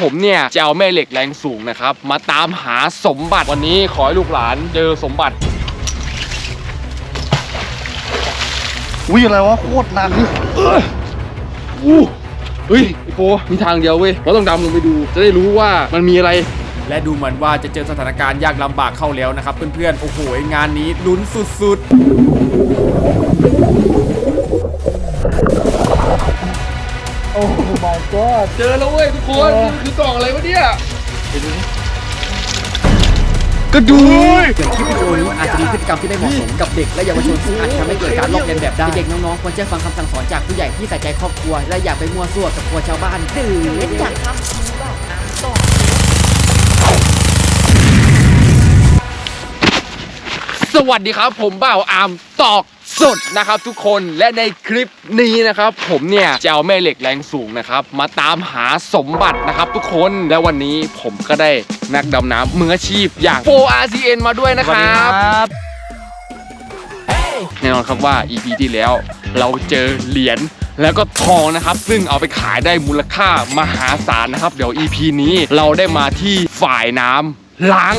ผมเนี่ยจะเอาแม่เหล็กแรงสูงนะครับ มาตามหาสมบัติวันนี้ขอให้ลูกหลานเจอสมบัติอุ้ยอะไรวะโคตรหนักอู้เฮ้ยไอโปมีทางเดียวเว้ยเราต้องดำลงไปดู จะได้รู้ว่ามันมีอะไร และดูเหมือนว่าจะเจอสถานการณ์ยากลำบากเข้าแล้วนะครับ เพื่อนๆ โอ้โห งานนี้ลุ้นสุดโ my god เจอแล้วเว้ยทุกคนคือกล่องอะไรวะเนี่ยกระดูกๆอย่างคลิปวิดีโอนี้อาจจะมีพฤติกรรมที่ไม่เหมาะสมกับเด็กและเยาวชนซึ่งอาจจะทำให้เกิดการลอกเลียนแบบได้เด็กๆน้องๆควรจะฟังคำสั่งสอนจากผู้ใหญ่ที่ใส่ใจครอบครัว และอย่าไปมั่วซั่วกับครัวชาวบ้านดื้ออยากทำทีแบบน้ำตกสวัสดีครับ ผมบ่าวอาร์มตอก สดนะครับทุกคนและในคลิปนี้นะครับ ผมเนี่ยจะเอาแม่เหล็กแรงสูงนะครับ มาตามหาสมบัตินะครับทุกคนและวันนี้ผมก็ได้นักดำน้ำมืออาชีพอย่างโ RCN มาด้วยนะครับแน่นอนครับว่า EP ที่แล้วเราเจอเหรียญแล้วก็ทองนะครับ ซึ่งเอาไปขายได้มูลค่ามหาศาลนะครับ เดี๋ยว EP นี้เราได้มาที่ฝ่ายน้ำล้าง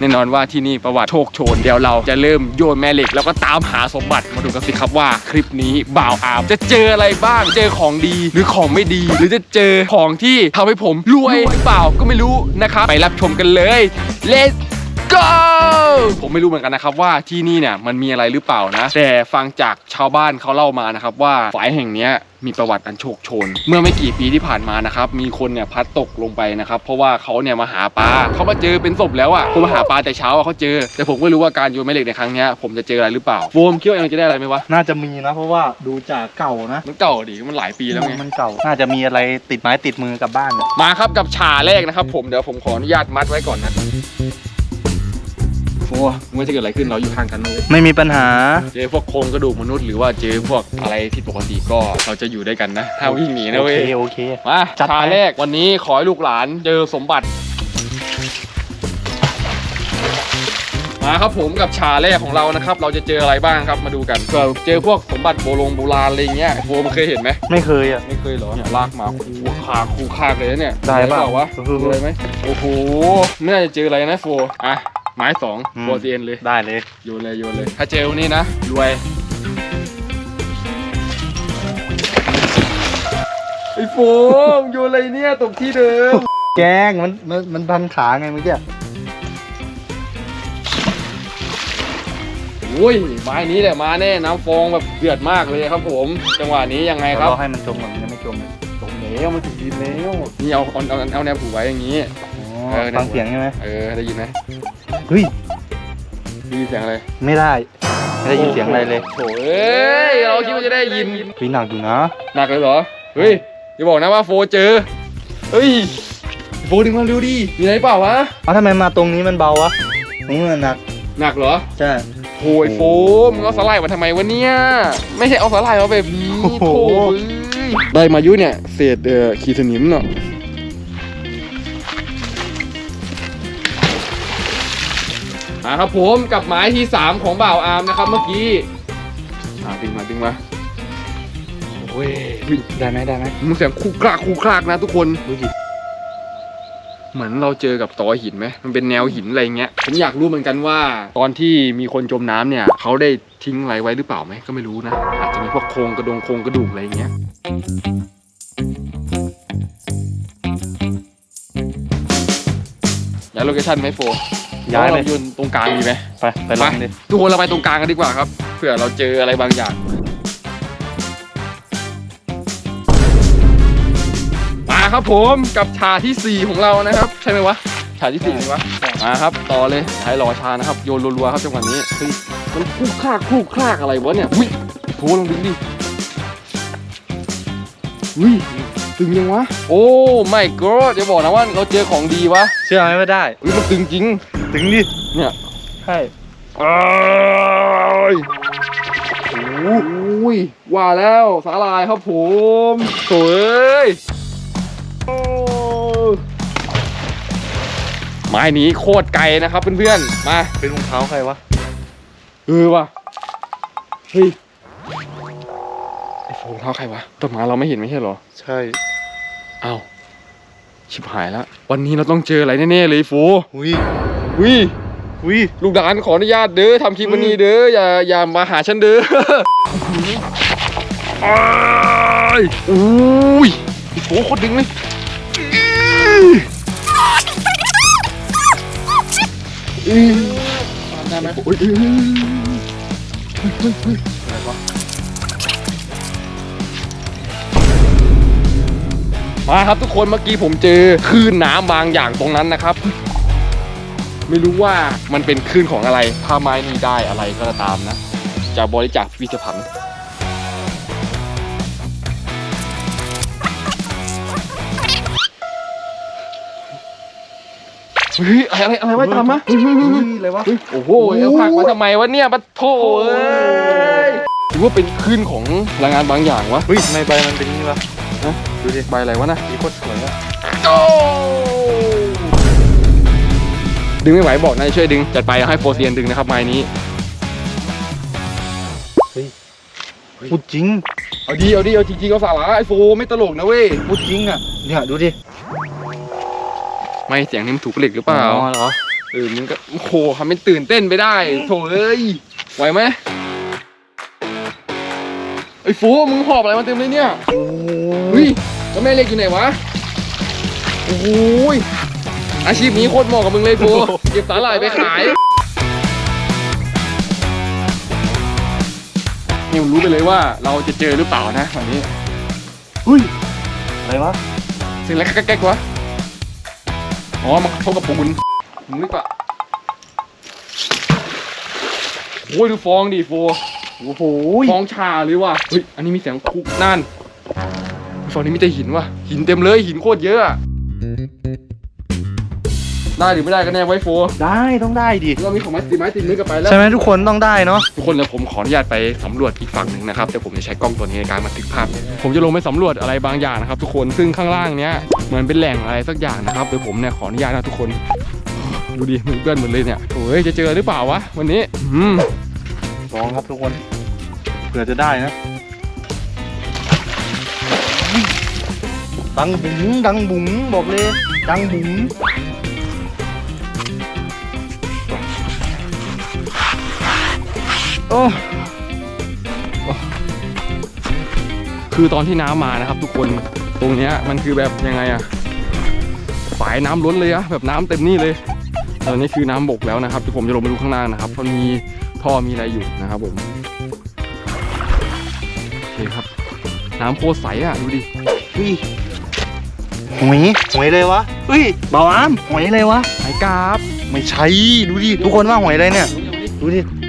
แน่นอนว่าที่นี่ประวัติโชคโชน เดี๋ยวเราจะเริ่มโยนแม่เหล็ก แล้วก็ตามหาสมบัติมาดูกันสิครับว่าคลิปนี้บ่าวอาร์มจะเจออะไรบ้าง เจอของดีหรือของไม่ดี หรือจะเจอของที่ทำให้ผมรวยหรือเปล่าก็ไม่รู้นะครับไปรับชมกันเลย let's go ผมไม่รู้เหมือนกันนะครับว่าที่นี่เนี่ยมันมีอะไรหรือเปล่านะ แต่ฟังจากชาวบ้านเขาเล่ามานะครับว่าฝายแห่งเนี้ยมีประวัติอันโชคโชน เมื่อไม่กี่ปีที่ผ่านมานะครับ มีคนเนี่ยพลัดตกลงไปนะครับ เพราะว่าเขาเนี่ยมาหาปลาเขามาเจอเป็นศพแล้วอะผมมาหาปลาแต่เช้าอะเขาเจอ แต่ผมไม่รู้ว่าการโยนแม่เหล็กในครั้งเนี้ยผมจะเจออะไรหรือเปล่าโฟมคิดว่าเองจะได้อะไรไหมวะน่าจะมีนะ เพราะว่าดูจากเก่านะมันเก่าดิมันหลายปีแล้วไงมันเก่า น่าจะมีอะไรติดไม้ติดมือกลับบ้านเนี่ยมาครับกับฉาแรกนะครับ ผมเดี๋ยวผมขออนุญาตมัดไว้ก่อนนะ โอ้มึงว่าจะเกิดอะไรขึ้นเราอยู่ข้างกันเลยไม่มีปัญหา เจอพวกโครงกระดูกมนุษย์หรือว่าเจอพวกอะไรผิดปกติก็เราจะอยู่ด้วยกันนะ ถ้าวิ่งหนีนะโอเว้เคยโอเค มาจัดไป ชาแรกวันนี้ขอให้ลูกหลานเจอสมบัติ มาครับผมกับชาแรกของเรานะครับ เราจะเจออะไรบ้างครับมาดูกันเผื่อเจอพวกสมบัติโบราณโบราณอะไรเงี้ยโฟมเคยเห็นไหมไม่เคยอะ ไม่เคยเหรอเนี่ยลากมาคูคาคูคากเลยนะเนี่ยได้เปล่าวะเออเจออะไรไหมโอ้โหไม่น่าจะเจออะไรนะโฟอะ ไม้สองอืมโฟเซียนเลย ได้เลย โยนเลยโยนเลย ถ้าเจอวันนี้นะ รวย ไอ้โฟมโยนอะไรเนี่ยตกที่เดิม แกงมันมันมันพันขาไงเมื่อกี้โอ้ยไม้นี้แหละมาแน่น้ำฟองแบบเดือดมากเลยครับผม จังหวะนี้ยังไงครับ เราให้มันจมก่อนมันยังไม่จมเลยตรงแล้วมันถึงดินแล้วนี่เอาเอาเอาเอาแนวผูกไว้อย่างนี้ อ๋อเออ ฟังเสียงใช่ไหมเออได้ยินไหม เฮ้ยได้ยินเสียงอะไรไม่ได้ ไม่ได้ยินเสียงอะไรเลยโถ่เอ้ยเราคิดว่าจะได้ยินพี่หนักอยู่นะหนักเลยเหรอเฮ้ยอย่าบอกนะว่าโฟเจอเฮ้ยโฟดึงมาเร็วดิมีอะไรเปล่าวะเอาทำไมมาตรงนี้มันเบาวะตรงนี้มันหนักหนักเหรอใช่โอ้ยโฟมงเอาสไลด์มาทำไมวะเนี่ยไม่ใช่เอาสไลด์มาแบบนี้โอ้โหโถ่เอ้ยได้มายุเนี่ยเศษเอ่อขีดสนิมเนาะ มาครับผมกับไม้ที่ 3 ของบ่าวอาร์มนะครับเมื่อกี้อ่าดึงมาดึงมาโอ้ยได้ไหมได้ไหมมันเสียงคูคลากคูคลากนะทุกคนดูดิเหมือนเราเจอกับตอหินไหมมันเป็นแนวหินอะไรเงี้ยผมอยากรู้เหมือนกันว่า ตอนที่มีคนจมน้ำเนี่ย เขาได้ทิ้งอะไรไว้หรือเปล่าไหมก็ไม่รู้นะ อาจจะมีพวกโครงกระดงโครงกระดูกอะไรเงี้ยย้ายโลเคชั่นไหมโฟ ย้ายเลยรยืนตรงกลางดีไหมไปไปลองดิทุกคนเราไปตรงกลางกันดีกว่าครับเผื่อเราเจออะไรบางอย่างมาครับผมกับชาที่ 4 ของเรานะครับ ใช่ไหมวะชาที่4ไหมวะมาครับ ต่อเลยใช้รอชานะครับโยนรัวๆครับจังหวะนี้เฮ้ยมันคลุกคลากคลุกคลากอะไรวะเนี่ยอุ้ยโถลองดึงดิอุ้ยตึงยังวะ โอ้ไม่ก็จะบอกนะว่าเราเจอของดีวะ เชื่อไหมว่าได้ อุ้ยมันตึงจริง ถึงดิเนี่ยใช่อ้ายโอ้ยว่าแล้วสาลายครับผมโถ่เอ้ยโอ้ไม้นี้โคตรไกลนะครับเพื่อนๆ มา เป็นรองเท้าใครวะ เออว่ะ เฮ้ยไอ้โฟงเท้าใครวะต้นไม้เราไม่เห็นไม่ใช่เหรอ ใช่เเอ้าชิบหายแล้ว วันนี้เราต้องเจออะไรแน่ๆเลยฟูอุ้ย วิอุ้ยลูกหลานขออนุญาตเด้อทำคลิปวันนี้เด้ออย่าอย่ามาหาฉันเด้ออ้ายอุ้ยไอ้โฟโคตรดึงเลยอื้อได้ไหมโอ้ยอื้อเฮ้ยเฮ้ยเฮ้ยอะไรวะมาครับทุกคนเมื่อกี้ผมเจอคลื่นน้ำบางอย่างตรงนั้นนะครับ ไม่รู้ว่ามันเป็นคลื่นของอะไร ถ้าไม้นี้ได้อะไรก็ตามนะ จะบริจาคพิพิธภัณฑ์เฮ้ยอะไรอะไรอะไรวะตามมาเฮ้ยเฮ้ยเฮ้ยเฮ้ยอะไรวะเฮ้ยโอ้โหเอาผักมาทำไมวะเนี่ยปะโถเอ้ยหรือว่าเป็นคลื่นของพลังงานบางอย่างวะเฮ้ยทำไมใบมันเป็นอย่างนี้วะฮะดูดิใบอะไรวะนะสีโคตรสวยอะโอ้ ดึงไม่ไหวบอกนายช่วยดึง จัดไปเอาให้โฟเซียนดึงนะครับไม้นี้ พูดจริงเอาดีเอาดีเอาจริงๆเอาสาระไอโฟไม่ตลกนะเว้ย พูดจริงอะเนี่ยดูดิไม่เสียงนี่มันถูกเหล็กหรือเปล่าอ๋อเหรอเออมันก็โอ้โหทำเป็นตื่นเต้นไปได้โถเอ้ยไหวไหมไอ้โฟมึงหอบอะไรมาเต็มเลยเนี่ยโอ้เฮ้ยแล้วแม่เหล็กอยู่ไหนวะโอ้โหย อาชีพนี้โคตรเหมาะกับมึงเลยโฟเก็บสาหร่ายไปขายนี่มันรู้ไปเลยว่าเราจะเจอหรือเปล่านะวันนี้เฮ้ยอะไรวะเสียงอะไรแก๊กๆวะอ๋อมันกระทบกับปูนมึงนึกว่าโอ้ยดูฟองดิโฟโอ้โหฟองชาเลยว่ะเฮ้ยอันนี้มีเสียงคุกนั่นฝั่งนี้มีแต่หินว่ะหินเต็มเลยหินโคตรเยอะอะ ได้หรือไม่ได้กันแน่ไว้โฟได้ต้องได้ดิเรามีของไม้ตีไม้ตีมือกลับไปแล้ว ใช่ไหมทุกคนต้องได้เนาะทุกคนเลยผมขออนุญาตไปสำรวจอีกฝั่งหนึ่งนะครับแต่ผมจะใช้กล้องตัวนี้ในการบันทึกภาพ ผมจะลงไปสำรวจอะไรบางอย่างนะครับ ทุกคนซึ่งข้างล่างเนี้ยเหมือนเป็นแหล่งอะไรสักอย่างนะครับเดี๋ยวผมเนี่ยขออนุญาตนะทุกคน ดูดิมันเปื้อนหมดเลยเนี่ยโอ้ยจะเจอหรือเปล่าวะวันนี้อืมลองครับทุกคนเผื่อจะได้นะดังบุ๋งดังบุ๋งบอกเลยดังบุ๋ง โอ้คือตอนที่น้ำมานะครับ ทุกคนตรงเนี้ยมันคือแบบยังไงอะฝายน้ำล้นเลยอะแบบน้ำเต็มนี่เลยตอนนี้คือน้ำบกแล้วนะครับเดี๋ยวผมจะลงไปดูข้างล่างนะครับมันมีท่อมีอะไรอยู่นะครับผมโอเคครับ น้ำโคตรใสอะดูดิเฮ้ยหวยหวยเลยวะเฮ้ยเบาอามหวยเลยวะไอ้กราบไม่ใช่ดูดิทุกคนว่าหวยอะไรเนี่ย ดูดิเ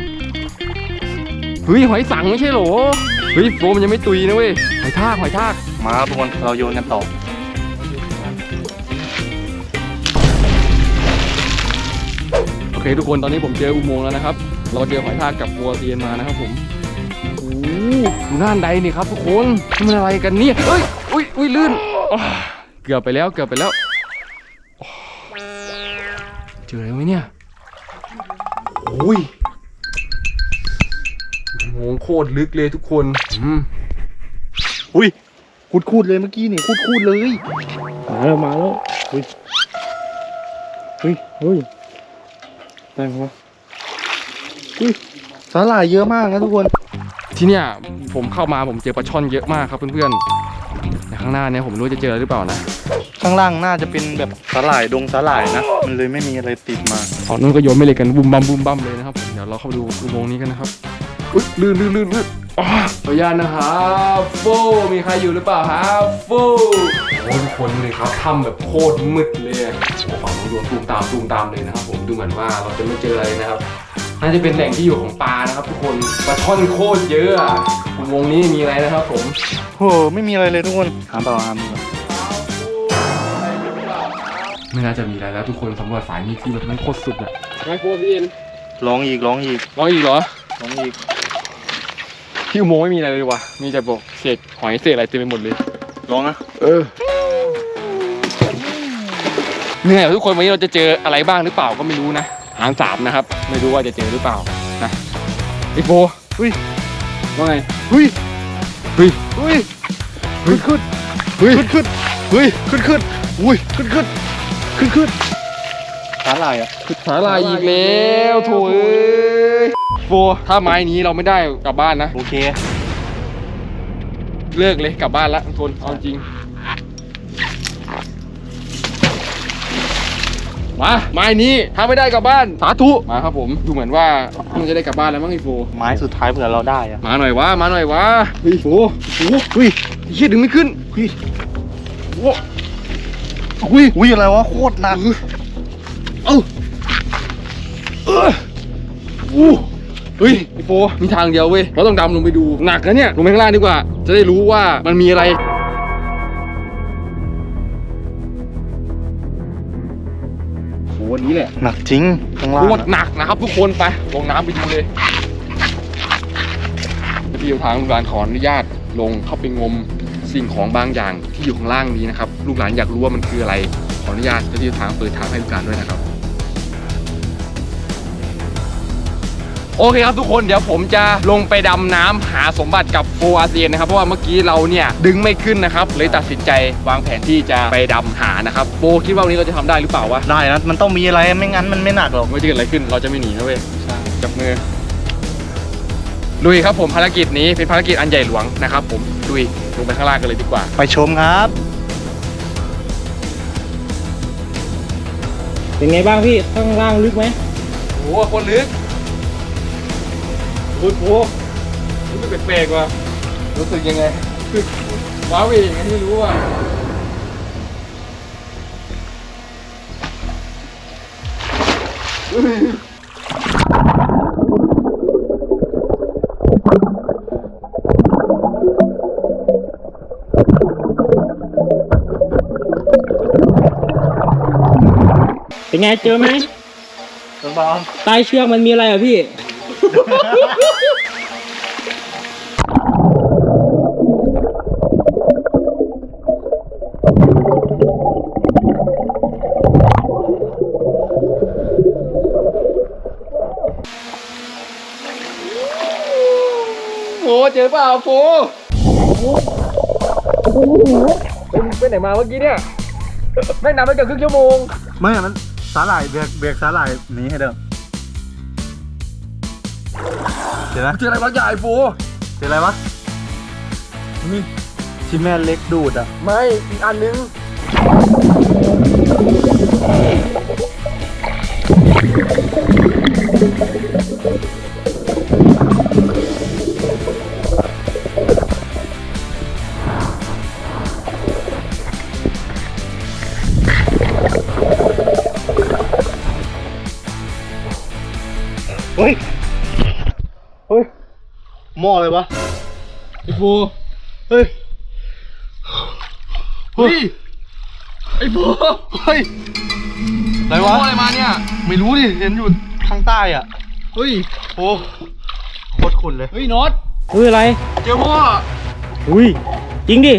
ฮ้ยหอยสังไม่ใช่เหรอเฮ้ยโฟมมันยังไม่ตุยนะเว้ยหอยทากหอยทากมาครับทุกคนเราโยนกันต่อโอเคทุกคนตอนนี้ผมเจออุโมงค์แล้วนะครับ เราเจอหอยทากกับวัวเซียนมานะครับผมโอ้โหดูหน้านใดนี่ครับทุกคนนี่มันอะไรกันเนี่ยเฮ้ยอุ้ยอุ้ยลื่นเกือบไปแล้วเกือบไปแล้วอ้าวเจออะไรไหมเนี่ยโอ้ย อุโมงค์โคตรลึกเลยทุกคนอืมอุ้ยคูดคูดๆเลยเมื่อกี้นี่คูดคูดๆเลยมาแล้วมาแล้วเฮ้ยเฮ้ยเฮ้ยได้ไหมวะอุ้ยสาหร่ายเยอะมากนะทุกคน ที่เนี่ยผมเข้ามาผมเจอปลาช่อนเยอะมากครับเพื่อนๆแต่ข้างหน้าเนี่ยผมไม่รู้จะเจอหรือเปล่านะ ข้างล่างน่าจะเป็นแบบสาหร่ายดงสาหร่ายนะ มันเลยไม่มีอะไรติดมาฝั่งนู้นก็โยนไม่เลยกันบุมบัมบุมบัมเลยนะครับผมเดี๋ยวเราเข้าไปดูอุโมงค์นี้กันนะครับ อุ๊ยลื่นลื่นลื่นลื่นอ๋อขออนุญาตนะครับโฟมีใครอยู่หรือเปล่าครับโฟโอ้ยทุกคนเลยครับทำแบบโคตรมืดเลยอะโอ้ฝั่งนู้นโดนตูมตามตูมตามเลยนะครับ ผมดูเหมือนว่าเราจะไม่เจออะไรนะครับน่าจะเป็นแหล่งที่อยู่ของปลานะครับ ทุกคนปลาช่อนโคตรเยอะอะอุโมงค์นี้มีอะไรนะครับ ผมโหไม่มีอะไรเลยทุกคนถามเปล่าอามดีกว่าไม่น่าจะมีอะไรแล้วทุกคนสำรวจสายนี้คือแบบมันโคตรสุดอะไงโฟพี่เอ็นลองอีกลองอีกลองอีกเหรอ ลองอีกที่อุโมงค์ไม่มีอะไรเลยว่ะ มีแต่บอกเศษหอยเศษอะไรเต็มไปหมดเลยลองนะเออเหนื่อยว่ะทุกคนวันนี้เราจะเจออะไรบ้างหรือเปล่าก็ไม่รู้นะหางสามนะครับ ไม่รู้ว่าจะเจอหรือเปล่านะไอโฟอุ้ยว่าไงอุ้ยเฮ้ยอุ้ยเฮ้ยขึ้นเฮ้ยขึ้นขึ้นเฮ้ยขึ้นขึ้นอุ้ยขึ้นขึ้นขึ้นขึ้นสาหร่ายอะสาลายอีกแล้วโถเอ้ย โฟถ้าไม้นี้เราไม่ได้กลับบ้านนะ โอเค เลิกเลยกลับบ้านละทนเอาจริง มาไม้นี้ถ้าไม่ได้กลับบ้านสาธุมาครับผมดูเหมือนว่ามันจะได้กลับบ้านแล้วมั้งไอ้โฟไม้สุดท้ายเผื่อเราได้อะมาหน่อยวะมาหน่อยวะเฮ้ยโฟโอ้เฮ้ยไอ้เฮียดึงไม่ขึ้นเฮ้ยโอ้อุ้ยอุ้ยอะไรวะโคตรหนักเอ้าเอออู้ เฮ้ยไอ้โฟมีทางเดียวเว้ยเราต้องดำลงไปดูหนักนะเนี่ยลงไปข้างล่างดีกว่า จะได้รู้ว่ามันมีอะไรโหวันนี้แหละหนักจริงข้างล่างโคตรอะหนักนะครับทุกคนไปลงน้ำไปดูเลยพี่ทางลูกหลานขออนุญาตลงเข้าไปงมสิ่งของบางอย่างที่อยู่ข้างล่างนี้นะครับลูกหลานอยากรู้ว่ามันคืออะไรขออนุญาตเจ้าที่ทางเปิดทางให้ลูกหลานด้วยนะครับ โอเคครับทุกคนเดี๋ยวผมจะลงไปดำน้ำหาสมบัติกับโฟอาเซียนนะครับเพราะว่าเมื่อกี้เราเนี่ยดึงไม่ขึ้นนะครับเลยตัดสินใจวางแผนที่จะไปดำหานะครับโฟคิดว่าวันนี้เราจะทำได้หรือเปล่าวะได้นะมันต้องมีอะไรไม่งั้นมันไม่หนักหรอกไม่ว่าจะเกิดอะไรขึ้นเราจะไม่หนีนะเว้ยจับมือลุยครับผมภารกิจนี้เป็นภารกิจอันใหญ่หลวงนะครับผมลุยลงไปข้างล่างกันเลยดีกว่า ไปชมครับ เป็นไงบ้างพี่ข้างล่างลึกไหมโอ้โหคนลึก โอ้โหรู้สึกแปลกๆว่ะรู้สึกยังไงคือว้าเหวยังไงไม่รู้อะเป็นไงเจอไหมสบายใต้เชือกมันมีอะไรอะพี่ โฟเจอเปล่าโฟเป็นไปไหนมาเมื่อกี้เนี่ย แม่งนำไปเกือบครึ่งชั่วโมง ไม่ มันสาหร่ายเบียกเบียกสาหร่ายหนี้ให้เดิม เจอไหมเจออะไรบางอย่างไอ้โฟเจออะไรวะนี่ที่แม่เล็กดูดอะ ไม่ อีกอันนึงเหม้อเลยวะไอ้โฟเฮ้ยเฮ้ยไอ้โฟเฮ้ยอะไรโฟวะอะไรมาเนี่ย ไม่รู้ดิเห็นอยู่ข้างใต้อะเฮ้ยโอ้โคตรขุ่นเลยเฮ้ยน็อตอุ้ยอะไรเจอพ่ออุ้ยจริงดิ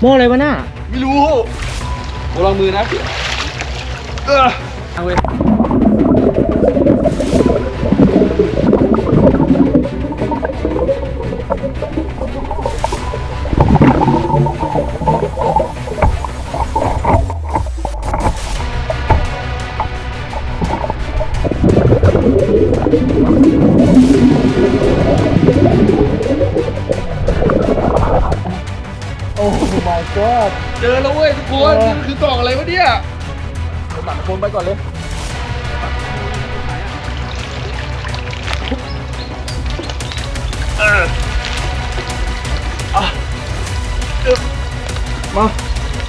โม่อะไรวะน่าไม่รู้โฟลองมือนะเออเอาเว้ย เจอแล้วเว้ยทุกคนนี่มันคือกล่องอะไรวะเนี่ยเอาตัดโฟนไปก่อนเลยมา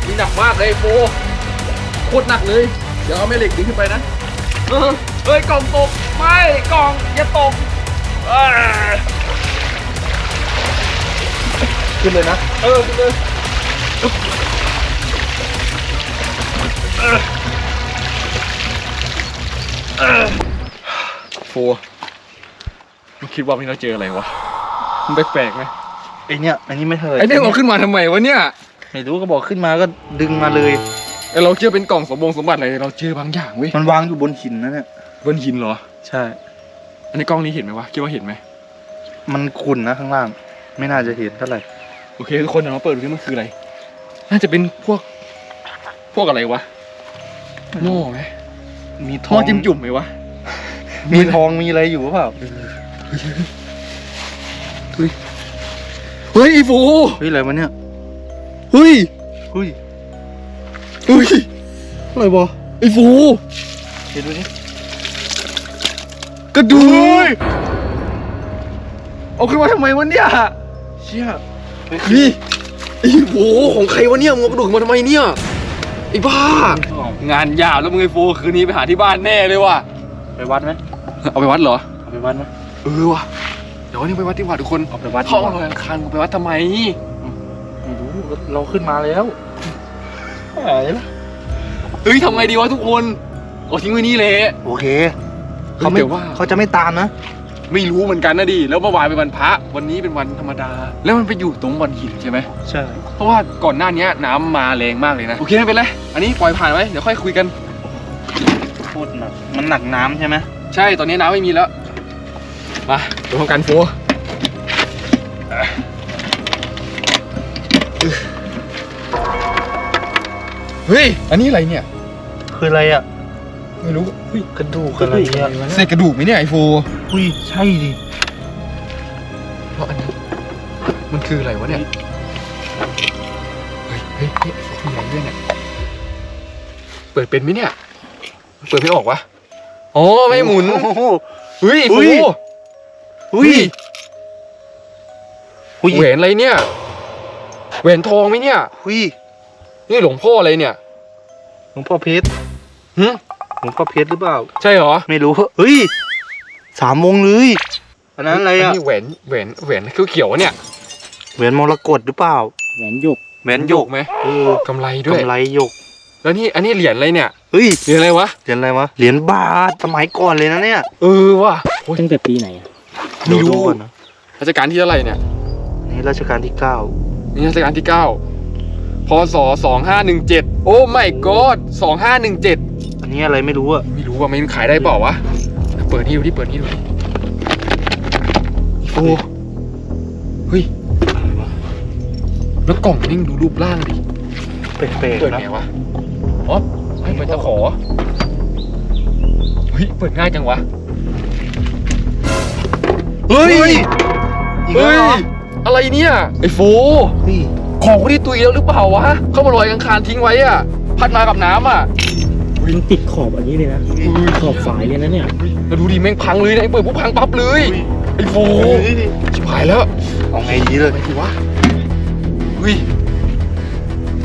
นี่หนักมากเลยโฟโคตรหนักเลย เดี๋ยวเอาแม่เหล็กดึงขึ้นไปนะเออเฮ้ยกล่องตกไม่กล่องอย่าตกเอ้ยขึ้นเลยนะ เออขึ้นเลย โฟมึงคิดว่าพี่เราเจออะไรวะมันแปลกๆไหมไอเนี้ยอันนี้ไม่เท่าไหร่ไอ้เนี่ยเราขึ้นมาทำไมวะเนี่ยไม่รู้ก็บอกขึ้นมาก็ดึงมาเลยไอ้เราเจอเป็นกล่องสมบงสมบัติอะไรเราเจอบางอย่างเว้ยมันวางอยู่บนหินนะเนี่ยบนหินเหรอ ใช่ อันนี้กล้องนี้เห็นไหมวะคิดว่าเห็นไหมมันขุ่นนะข้างล่าง ไม่น่าจะเห็นเท่าไหร่โอเคทุกคนเดี๋ยวมาเปิดดูที่มันคืออะไร น่าจะเป็นพวกพวกอะไรวะ หม้อไหมมีทหม้อองจิ้มจุ่มไหมวะ มีทองมีอะไรอยู่หรือเปล่าเฮ้ยไอ้ฟูเฮ้ยอะไรวะเนี่ยเฮ้ยเฮ้ยเฮ้ยอะไรวะไอ้ฟูเห็นดูนี่กระดูกเอาขึ้นมาทำไมวะเนี่ยเชี่ยนี่ไอ้โหของใครวะเนี่ยมึงเอากระดูกมาทำไมเนี่ย ไอ้บ้า งานยาวแล้วมึงไอ้โฟคืนนี้ไปหาที่บ้านแน่เลยว่ะ ไปวัดไหมเอาไปวัดเหรอ เอาไปวัดไหมเออว่ะ เดี๋ยววันนี้ไปวัดดีกว่าทุกคนเอาไปวัดห้องลอยอังคารกูไปวัดทำไมไม่รู้เราขึ้นมาแล้วหายแล้วเฮ้ยทำไงดีวะทุกคนเอาทิ้งไว้นี่เลยโอเค เขาไม่เดี๋ยวว่า เขาจะไม่ตามนะ ไม่รู้เหมือนกันนะดิแล้วเมื่อวานเป็นวันพระวันนี้เป็นวันธรรมดา แล้วมันไปอยู่ตรงวันหินใช่ไหมใช่ เพราะว่าก่อนหน้านี้น้ำมาแรงมากเลยนะโอเคไม่เป็นไรอันนี้ปล่อยผ่านไว้เดี๋ยวค่อยคุยกัน โคตรหนัก มันหนักน้ำใช่ไหมใช่ตอนนี้น้ำไม่มีแล้วมาดูทำการโฟเฮ้ยอันนี้อะไรเนี่ย คืออะไรอะ ไม่รู้กระดูกอะไรเนี่ยเศษกระดูกไหมเนี่ยไอโฟอุ้ยใช่ดิเพราะอันนี้มันคืออะไรวะเนี่ยเฮ้ยเฮ้ยเฮ้ยไอโฟมีอะไรด้วยเนี่ยเปิดเป็นไหมเนี่ย เปิดไม่ออกวะอ๋อไม่หมุนโอ้โหเฮ้ยไอโฟอุ้ยอุ้ยอุ้ยแหวนอะไรเนี่ยแหวนทองไหมเนี่ยอุ้ยนี่หลวงพ่ออะไรเนี่ยหลวงพ่อเพชรหึ หลวงพ่อเพชรหรือเปล่า ใช่เหรอ ไม่รู้เฮ้ยสามวงเลยอันนั้นอะไรอะนนี้แหวนแหวนแหวนเขียวๆวะเนี่ยแหวนมรกตหรือเปล่าแหวนหยกแหวนหยกไหมเออกำไรด้วย กำไรหยกแล้วนี่อันนี้เหรียญอะไรเนี่ยเฮ้ยเหรียญอะไรวะเหรียญอะไรวะเหรียญบาทสมัยก่อนเลยนะเนี่ยเออว่ะโอ้ยตั้งแต่ปีไหนอะไม่รู้เดี๋ยวดูก่อนนะรัชกาลที่เท่าไหร่เนี่ยนี่รัชกาลที่เก้านี่รัชกาลที่เก้าพศสองห้าหนึ่งเจ็ดโอ้ไม่กอดสองห้าห นึ่งเจ็ดอันนี้อะไรไม่รู้อะไม่รู้ว่ามันขายได้เปล่าวะ เปิดนี่ดูดิเปิดนี่ดูดิโอ้เฮ้ยแล้วกล่องนิ่งดูรูปร่างดิแปลกเปิดๆนะไงวะอ๋อให้เปิดตะขอเฮ้ยเปิดง่ายจังวะเฮ้ยอีกแล้วเฮ้ยเหรออะไรเนี่ยไอ้โฟ เฮ้ยของคนที่ตุยแล้วหรือเปล่าวะ เข้ามาลอยอังคารทิ้งไว้อะพัดมากับน้ำอะ มันติดขอบอันนี้เลยนะขอบฝายเลยนะเนี่ยแล้วดูดิแม่งพังเลยนะไอ้เปิดปุ๊บพังปั๊บเลยไอ้โฟเฮ้ยชิบหายแล้วเอาไงดีเลยไปทีวะเฮ้ย